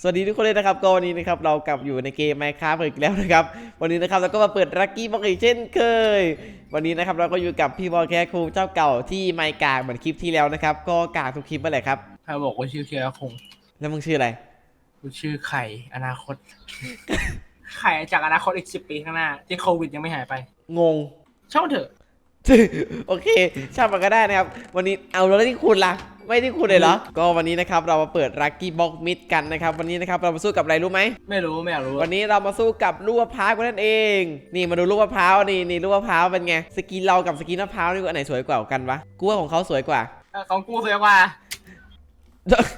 สวัสดีทุกคนเลยนะครับก็วันนี้นะครับเรากลับอยู่ในเกม Minecraft อีกแล้วนะครับวันนี้นะครับเราก็มาเปิดลั c กี้บ็อกอีกเช่นเคย วันนี้นะครับเราก็อยู่กับพี่บอลแคครูเจ้าเก่าที่ไมค์กากเหมือนคลิปที่แล้วนะครับก็กากทุกคลิปไปเลยครับใครบอกว่าชื่อเคียร์คงแล้วมึงชื่ออะไรกูชื่อไข่อนาคต ไข่จากอนาคตอีกสิบปีข้างหน้า ที่โควิดยังไม่หายไป งงช่างมันเถอะ โอเคช่างมันก็ได้นะครับ วันนี้เอาแล้วที่คุณล่ะ ไม่ที่คุณเลยเหรอ ก็วันนี้นะครับเรามาเปิดลั c กี้บ็อกมิดกันนะครับ วันนี้นะครับเรามาสู้กับอะไรรู้ไหม ไม่รู้ไม่อยากรู้วันนี้เรามาสู้กับลูกมะพร้าวกันนั่นเอง นี่มาดูลูกมะพร้าวนี่นี่ลูกมะพร้าวเป็นไง สกินเรากับสกินมะพร้าวนี่อันไหนสวยกว่ากันวะกูว่าของเขาสวยกว่าเออของกูสวยกว่า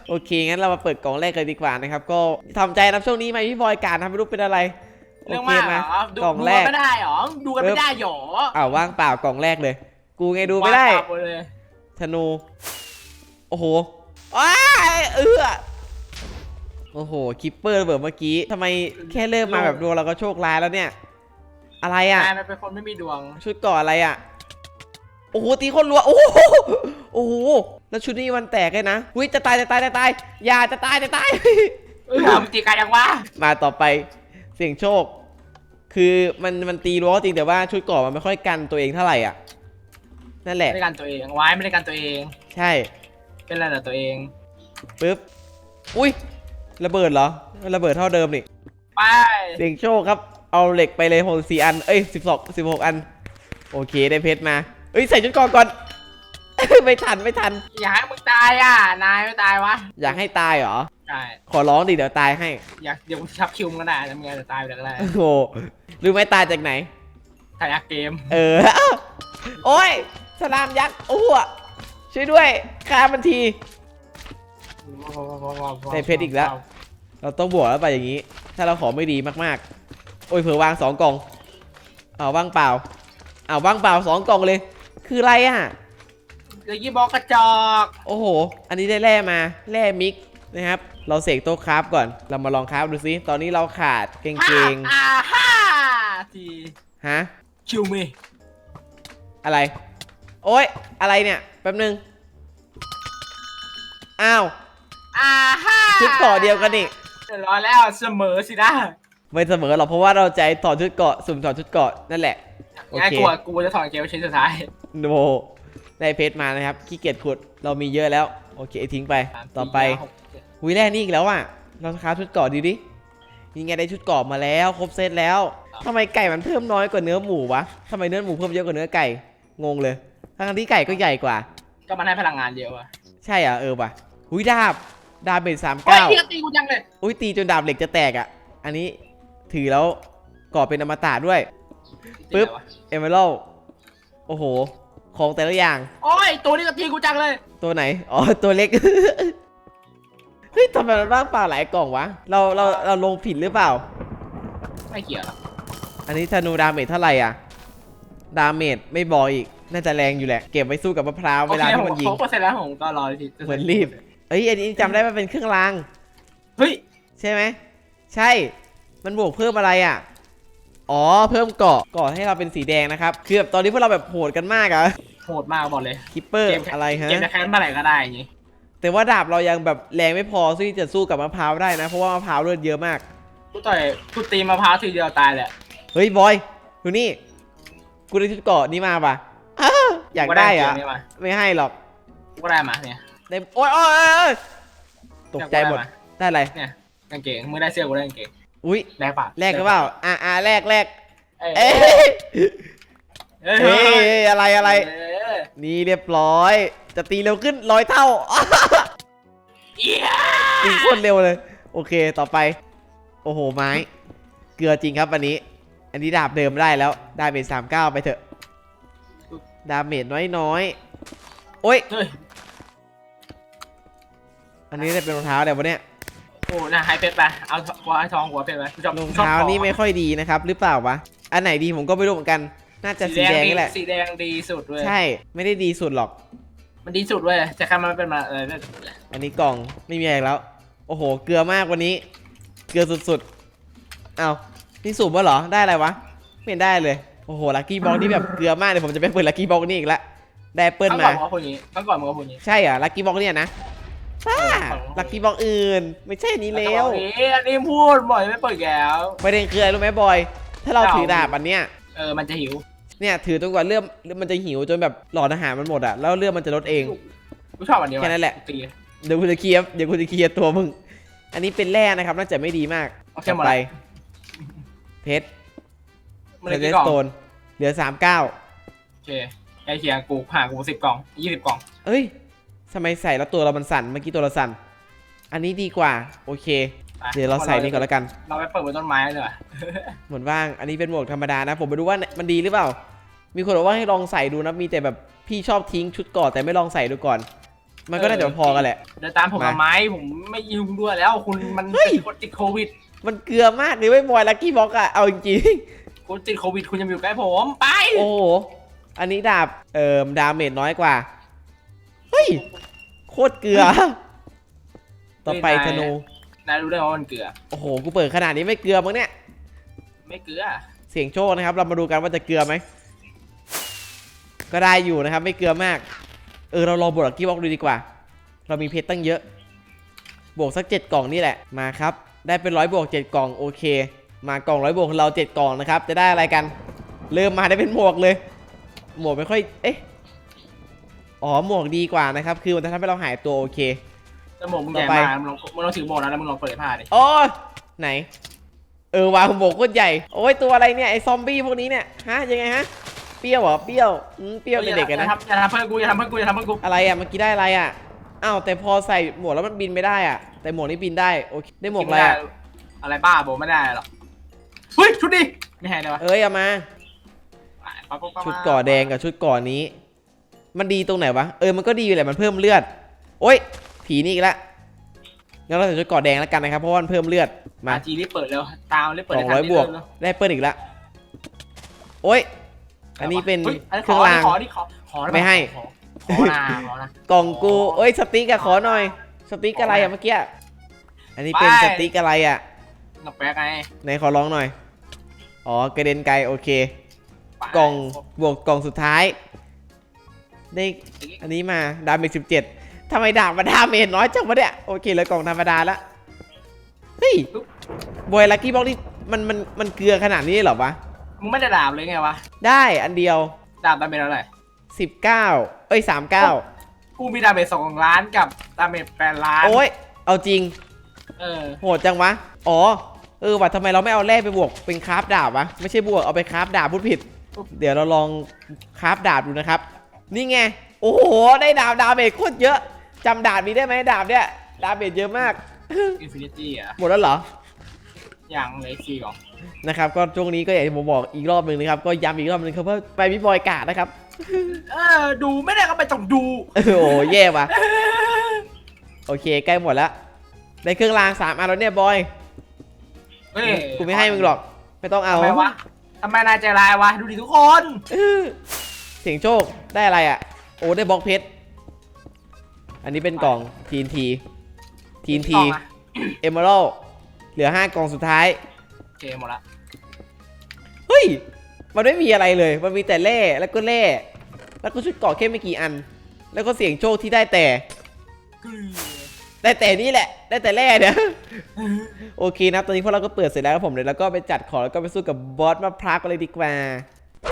โอเคงั้นเรามาเปิดกล่องแรกเลยดีกว่านะครับก็ทำใจนะช่วงนี้ไหมพี่บอยการทำไม่รู้เป็นอะไร เรื่องโคมากเหรมาอดูกล่องดูแรกันกไม่ได้เหรอดูกันไม่ได้หรออ้าวว่างเปล่ากล่องแรกเลย กูไงดูไม่ได้วางเปล่าหมดเลยธนู โอ้โหว้ายเอื้อโอ้โหคิปเปอร์ระเบิดเมื่อกี้ทำไมแค่เริ่มมาแบบดวงเราก็โชคร้ายแล้วเนี่ย อะไรอะนายมันเป็นคนไม่มีดวง ชุดเก่ออะไรอะโอ้โหตีคนรัวโอ้โหโอ้โหแล้วชุดนี้มันแตกเลยนะอุ้ยจะตายจะตายจะตายอย่าจะตายจะตายเออมึงตีกันยังวะมาต่อไปเสี่ยงโชค คือมันมันตีรั้วจริงแต่ว่าชุดเก่อมันไม่ค่อยกันตัวเองเท่าไหร่อะ นั่นแหไม่ละ ได้กันตัวเองไว้ไม่ได้กันตัวเอง ใช่เป็นอะไรแต่ตัวเองปึ๊บอุ้ยระเบิดเหรอระเบิดเท่าเดิมนี่ ไปเสี่ยงโชคครับ เอาเหล็กไปเลยหกสี่อัน เอ้ยสิบสองสิบหกอัน โอเคได้เพชรมา เอ้ยใส่ชุดเก่อก่อน ไม่ทันไม่ทัน อย่าให้มึงตายอะ นายไม่ตายวะอยากให้ตายเหรอ ใช่ขอร้องดิเดี๋ยวตายให้ อยากเดี๋ยวกูชับคิวมึงก็ได้แล้วมึงจะตายไปแล้วก็ได้โอ้โหรู้ไหมตายจากไหน ถ่ายเกมเออ โอ้ยสลามยักษ์อ้วช่วยด้วยฆ่ามันทีได้เพชรอีกแล้ว เราต้องบวกแล้วไปอย่างนี้ ถ้าเราขอไม่ดีมากๆ โอ้ยเผื่อวางสองกล่อง เอาว่างเปล่า เอาว่างเปล่าสองกล่องเลย คืออะไรอะ เดี๋ยวยี่บอกกระจอก โอ้โห อันนี้ได้แร่มา แร่มิก นะครับ เราเสกโต๊ะคราฟก่อน เรามาลองคราฟดูซิ ตอนนี้เราขาดเกงเกงอ่าฮ่าทีฮะ คิวมีอะไร โอ๊ย อะไรเนี่ย แป๊บนึง อ้าว อ่าฮ่าชุดเกาะเดียวกันนี่ เดี๋ยวรอแล้วเสมอสินะไม่เสมอหรอกเพราะว่าเราใจถอดชุดเกาะสุ่มถอดชุดเกาะนั่นแหละ โองั้นเคกูอะกูจะถอนเกมชิ้นสุดท้ายโนได้เพชรมานะครับขี้เกียจขุดเรามีเยอะแล้ว โอเคทิ้งไป ต่อไปหกเจ็ดหุ ยแร่นี่อีกแล้วอะ เราคราฟชุดเกาะดีดิยังไงได้ชุดเกาะมาแล้ว ครบเซตแล้วทำไมไก่มันเพิ่มน้อยกว่าเนื้อหมูวะทำไมเนื้อหมูเพิ่มเยอะกว่าเนื้อไก่ งงเลย ทั้งที่ไก่ก็ใหญ่กว่า ก็มันให้พลังงานเยอะว่ะใช่อะเออว่ะหุยดาบ ดาบเป็นสามโอ้ยเก้าที่ตีกูจังเลยอุ้ยตีจนดาบเหล็กจะแตกอะ อันนี้ถือแล้วก่อเป็นอมตะด้วย ปึ๊บตีอะไรวะเอเมอรัลโอ้โห ของแต่ละอย่าง โอ้ยตัวนี้ก็ตีกูจังเลย ตัวไหน อ๋อ ตัวเล็ก เฮ้ยทำไมมันว่างเปล่าหลายกล่องวะ เราเราเราลงผิดหรือเปล่า ไม่เกี่ยวหรอกอันนี้ธนูดาเมจเท่าไหร่อะ ดาเมจไม่บอกอีก น่าจะแรงอยู่แหละ เก็บไว้สู้กับมะพร้าวโอเวเคลาที่ผมมันยิงครบเปอร์เซ็นต์แล้วผมก็รอทีเหมือนรีบเอ้ยอันนี้จำได้ว่าเป็นเครื่องราง เฮ้ย ใช่ไหม ใช่ มันบวกเพิ่มอะไรอะ อ๋อ เพิ่มเกาะ เกาะให้เราเป็นสีแดงนะครับ คือแบบตอนนี้พวกเราแบบโหดกันมากอะโหดมากบอกเลยคิปเปอร์เกมอะไรฮะ เกมจะแค้นเมื่อไหร่ก็ได้อย่างงี้ แต่ว่าดาบเรายังแบบแรงไม่พอที่จะสู้กับมะพร้าวได้นะ เพราะว่ามะพร้าวเลือดเยอะมาก กูต่อยกูตีมะพร้าวทีเดียวตายเลยเฮ้ยบอยดูนี่ กูได้ชุดเกราะนี้มาปะอ้าวอยากได้เหรอะเมนี้มาไม่ให้หรอกกูก็ได้มาเนี่ย ได้โอ๊ยโอ๊ยโอ๊ยโอ๊ยตกใจหมด ได้อะไร เนี่ยกางเกงมึงได้เสื้อกูได้กางเกงอุ้ยแลกปะแลกหรือเปล่า อ่าอ่าแลกแลกเอ้ยเอ้ยเอ้ยเฮ้ยอะไรอะไรเอ้ย นี่เรียบร้อย จะตีเร็วขึ้นร้อยเท่าเอี้ยตีโคตรเร็วเลย โอเคต่อไป โอ้โหไม้ เกลือจริงครับอันนี้ อันนี้ดาบเดิมได้แล้วดาเมจสามเก้าไปเถอะ ดาเมจน้อยน้อยๆโอ้ย เฮ้ย อันนี้ได้เป็นรองเท้าแต่วะเนี่ยโอ้น่าให้เพชรไป เอาหัวไอ้ทองหัวเพชรไปกูชอบรองชอบเท้าของนี่ไม่ค่อยดีนะครับ หรือเปล่าวะ อันไหนดีผมก็ไม่รู้เหมือนกัน น่าจะสีแดงนี่แหละ สีแดงดีสุดเว้ยใช่ ไม่ได้ดีสุดหรอก มันดีสุดเว้ยแต่แค่มันเป็นมาเออนั่นอันนี้กล่องไม่มีอะไรอีกแล้ว โอ้โห เกลือมากวันนี้ เกลือสุดๆ เอานี่สูบวะเหรอ ได้อะไรวะ ไม่เห็นได้เลย โอ้โห ลักกี้บ็อกนี่แบบเกลือมากเลยผมจะไปเปิดลักกี้บ็อกนี่อีกแล้วได้แอปเปิลต้องมาก่อนมึงก็พูดอย่างนี้ต้องก่อนมึงก็พูดอย่างนี้ ใช่เหรอลักกี้บ็อกเนี่ยนะบ้าลักกี้บอกอื่น ไม่ใช่อันนี้แล้วอันนี้อันนี้พูดบ่อยไม่เปิดแล้วประเด็นคืออะไรรู้ไหมบอย ถ้าเราเจ้าถือดาบอันเนี้ย เออมันจะหิวเนี่ยถือจนกว่าเลือดเลือดมันจะหิวจนแบบหลอดอาหารมันหมดอะแล้วเลือดมันจะลดเอง กูชอบอันนี้ว่แค่นั้นแหละ ตีเดี๋ยวกูจะเคลียร์เดี๋ยวกูจะเคลียร์ตัวมึง อันนี้เป็นแร่นะครับน่าจะไม่ดีมากโอเคต่อหมดไปละเพชรมันเพเลยชรกี่เลกล่องสโตนเหลือสามเก้าโอเคไอเคียงกูห่างกูสิบกล่องยี่สิบกล่องเอ้ยทำไมใส่แล้วตัวเรามันสั่นเมื่อกี้ตัวเราสั่น อันนี้ดีกว่า โอเคไป เดี๋ยวเราใส่นี่ก่อนแล้วกัน เราไปเปิดบนต้นไม้เลยว่ะหมดว่าง อันนี้เป็นหมวกธรรมดานะ ผมไปดูว่ามันดีหรือเปล่า มีคนบอกว่าให้ลองใส่ดูนะ มีแต่แบบพี่ชอบทิ้งชุดก่อนแต่ไม่ลองใส่ดูก่อน มันก็น่าจะพอกันแหละ เดินตามผมมามาไหมผมไม่ยุ่งด้วยแล้วคุณมันเฮ้ยคนติดโควิด มันเกลือมากเลยเว้ยบอยลักกี้บ็อกอะเอาจริงคุณติดโควิดคุณจะมาอยู่ใกล้ผมไปๆโอ้โห อันนี้ดาบเอ่อดาเมจน้อยกว่า เฮ้ย โคตรเกลือ ต่อไปธนู นายรู้ได้ว่ามันเกลือ โอ้โห กูเปิดขนาดนี้ไม่เกลือมั้งเนี่ย ไม่เกลือ เสียงโชคนะครับ เรามาดูกันว่าจะเกลือไหม ก็ได้อยู่นะครับ ไม่เกลือมาก เออ เราลองบวกลักกี้บ็อกดูดีกว่า เรามีเพชรตั้งเยอะ บวกสักเจ็ดกล่องนี่แหละ มาครับ ได้เป็นร้อยบวกเจ็ดกล่องโอเค มากล่องร้อยบวกของเราเจ็ดกล่องนะครับ จะได้อะไรกัน เริ่มมาได้เป็นหมวกเลย หมวกไม่ค่อย เอ๊ะ อ๋อ หมวกดีกว่านะครับ คือมันจะทำให้เราหายตัวโอเค จมูกมึงต่ใหอญ่ไปมากมึงลองมึงลองถือโบนะแล้วมึงลองเปิดผ้าดิโอ้ยไหน เออวางหมวกโคตรใหญ่ โอ้ยตัวอะไรเนี่ยไอซอมบี้พวกนี้เนี่ยฮะยังไงฮะเปรี้ยวเหรอเปรี้ยวอืมเปรี้ยวเด็กๆอย่าอะนะทำอย่าทำเพื่อนกูอย่าทำเพื่อนกูอย่าทำเพื่อนกูอะไรอะเมื่อกี้ได้อะไรอะอ้าวแต่พอใส่หมวกแล้วมันบินไม่ได้อะ แต่หมวกนี้บินได้โอเคได้หมวกอะไรอะอะไรบ้าโบไม่ได้หรอกเฮ้ยชุดดิไม่ให้เลยวะเอ้ยเอามาไปปั๊บปั๊บปั๊บชุดก่อแดงกับชุดก่อนี้ มันดีตรงไหนวะเออมันก็ดีอยู่แหละมันเพิ่มเลือด โอ้ย ผีนี่อีกแล้วงั้นเราใส่ชุดก่อแดงแล้วกันนะครับเพราะว่ามันเพิ่มเลือดมามาจีรีบเปิดเร็วตามรีบเปิดสองร้อยบวกได้เปิ้ลอีกแล้วโอ้ยอันนี้เป็นเครื่องราง ขอนี่ขอขอด้ปะไม่ให้ ขอขอนะขอนะ กล่องกูเอ้ยสติ๊กอะขอหน่อย สติ๊กอะไรอะเมื่อกี้อันนี้เป็นไป สติ๊กอะไรอะกับแป๊กไงไหนขอร้องหน่อยอ๋อกระเด็นไกลโอเค ไปกล่องบวกกล่องสุดท้าย ได้อันนี้มาดาเมจสิบเจ็ด ทำไมดาบมาดาเมจน้อยจังวะเนี่ยโอเคเลยกล่องธรรมดาละเฮ้ยบอยลักกี้บ็อกนี่มันมันมันเกลือขนาดนี้เลยเหรอวะมึงไม่ได้ดาบเลยไงวะ ได้อันเดียว ดาบดาเมจเท่าไหร่19เอ้ย39กูมีดาเมจสองล้านกับดาเมจแปดล้าน โอ้ย เอาจริง เออ โหดจังวะ อ๋อ เออว่ะทำไมเราไม่เอาแร่ไปบวกเป็นคราฟดาบวะ ไม่ใช่บวก เอาไปคราฟดาบพูดผิด เดี๋ยวเราลองคราฟดาบดูนะครับ นี่ไง โอ้โห ได้ดาบดาเมจโคตรเยอะ จำดาบนี้ได้ไหมดาบเนี่ยดาเมจเยอะมาก อินฟินิตี้อะหมดแล้วเหรอ อย่างเลยสี่กล่องนะครับก็ช่วงนี้ก็อยากจะผมบอกอีกรอบหนึ่งนะครับ ก็ย้ำอีกรอบหนึ่งครับว่าไปพี่บอยกาดนะครับ เออดูไม่ได้ก็ไปต้องดูโอ้โหแย่ว่ะโอเคใกล้หมดแล้วได้เครื่องรางสามอันแล้วเนี่ยบอยเฮ้ยกูไม่ให้มึงหรอก ไม่ต้องเอาทำไมวะทำไมนายใจร้ายวะดูดิทุกคนเสียงโชคได้อะไรอะ โอ้ได้บล็อกเพชร อันนี้เป็นกล่อง TNT TNT กล่องอะ Emerald เหลือ 5 กล่องสุดท้าย โอเคหมดละเฮ้ย มันไม่มีอะไรเลย มันมีแต่แร่ แล้วก็แร่ แล้วก็ชุดเกราะแค่ไม่กี่อัน แล้วก็เสียงโชคที่ได้แต่ได้แต่นี่แหละ ได้แต่แร่เนี่ย โอเคนะตอนนี้พวกเราก็เปิดเสร็จแล้วครับผมเดี๋ยวเราก็ไปจัดของแล้วก็ไปสู้กับบอสมะพร้าวกันเลยดีกว่า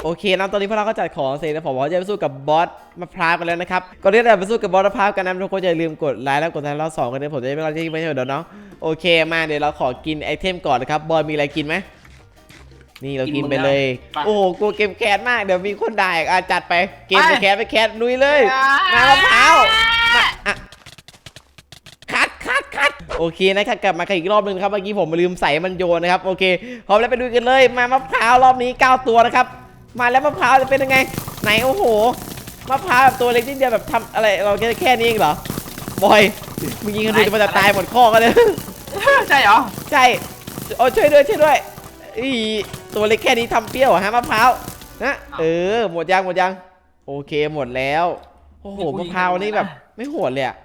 โอเคนะตอนนี้พวกเราก็จัดของเสร็จแล้วผมว่าจะไปสู้กับบอสมะพร้าวกันแล้วนะครับก่อนที่เราไปสู้กับบอสมะพร้าวกันนะทุกคนอย่าลืมกดไลค์แล้วกดติดตามเราสองกันด้วยผมจะได้ไม่พลาดที่ไม่ใช่เดี๋ยวเนาะโอเคมาเดี๋ยวเราขอกินไอเทมก่อนนะครับบอยมีอะไรกินไหมนี่เรากินไปเลย โอ้โหกลัวเกมแคสมาก เดี๋ยวมีคนด่าอีกอะจัดไปเกมไปแคสไปแคสลุยเลยมามะพร้าวมาอะคัดคัดคัดโอเคนะครับกลับมากันอีกรอบหนึ่งนะครับเมื่อกี้ผมลืมใส่มันโยนนะครับโอเคพร้อมแล้วไปดูกันเลย มามะพร้าวรอบนี้ 9 ตัวนะครับ มาแล้วมะพร้าวจะเป็นยังไง ไหนโอ้โหมะพร้าวแบบตัวเล็กนิดเดียวแบบทำอะไรเราแค่แค่นี้เองเหรอบอยมึงยิงกันดูจะมันจะตายหมดข้อกันเลยใช่เหรอใช่โอ้ช่วยด้วยช่วยด้วยอีตัวเล็กแค่นี้ทำเปรี้ยวเหรอฮะมะพร้าวนะเออหมดยังหมดยัง โอเคหมดแล้วโอ้โหมะพร้าวนี่แบบ ไม่โหดเลยอะ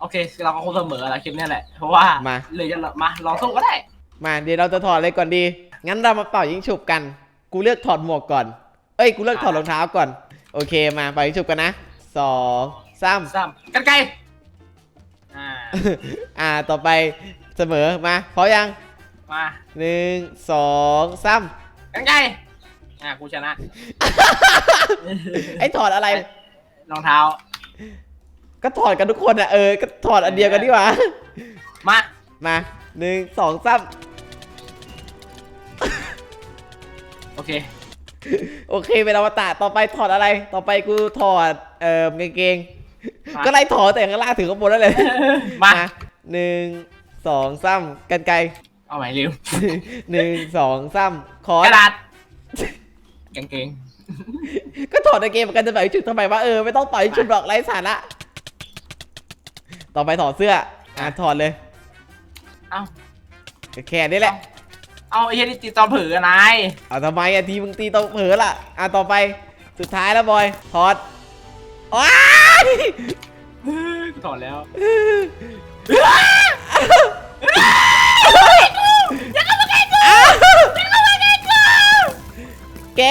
โอเคเราก็คงเสมอแหละคลิปเนี้ยแหละเพราะว่ามาเลยจะมาลองสู้ก็ได้ มาเดี๋ยวเราจะถอดอะไรก่อนดี งั้นเรามาเป่ายิงฉุบกัน กูเลือกถอดหมวกก่อน เอ้ยกูเลือกถอดรองเท้าก่อน โอเคมาเป่ายิงฉุบกันนะสองสามซ้ำกันไกลอ่าอ่าต่อไปเสมอมาพร้อมยังมาหนึ่งสองสามกันไกลอะกูชนะไอ้ถอดอะไรรองเท้า ก็ถอดกันทุกคนอะเออก็ถอดอันเดียวกันดีกว่ามามาหนึ่งสองสามโอเค โอเคเป็นอวตารต่อไปถอดอะไร ต่อไปกูถอดเอ่อกางเกง มาก็ไล่ถอดแต่ข้างล่างถึงข้างบนแล้วเลยมา หนึ่งสองสามกันไกลเอาใหม่ลืมหนึ่งสองสามคอกร์ระดาษกางเกงก็ถอดในเกมกันจะแบบชุดทำไมวะเออไม่ต้องต่อยชุดหรอกไร้สาระต่อไปถอดเสื้ออะถอดเลยเอ้าแค่นี้แหละ เอาไอ้เหี้ยนี่ตีตอนเผืออนายเอาทำไมอะทีมึงตีต้องเผลอล่ะอะต่อไปสุดท้ายแล้วบอยถอดว้ายกูถอดแล้วแก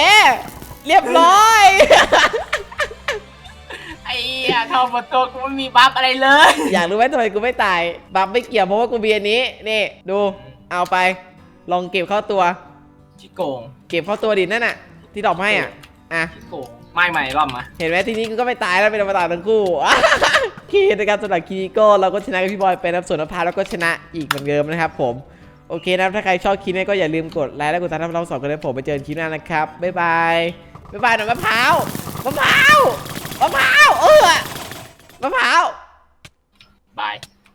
เรียบร้อย ไอ้เหี้ยเข้ามาตัวกูไม่มีบัฟอะไรเลยอยากรู้ไหมทำไมกูไม่ตายบัฟไม่เกี่ยวเพราะว่ากูมีอันนี้นี่ดูเอาไป ลองเก็บเข้าตัว ชิโกงเก็บเข้าตัวดินั่นน่ะ ที่ดอกให้อะอะ ชิโกงไม่ใหม่รอบมา เห็นไหมทีนี้กูก็ไม่ตายแล้วเป็นอมตะทั้งคู่ โอเคนะครับสำหรับคีนี้ก็เราก็ชนะกับพี่บอยไปนะครับส่วนนภาแล้วก็ชนะอีกเหมือนเดิมนะครับผม โอเคนะครับถ้าใครชอบคลิปนี้ก็อย่าลืมกดไลค์และกดติดตามเราสองกันเลยผมไปเจอกันคลิปหน้านะครับ บ๊ายบาย บ๊ายบายหน่อยมะพร้าว มะพร้าว มะพร้าว เออ มะพร้าว บาย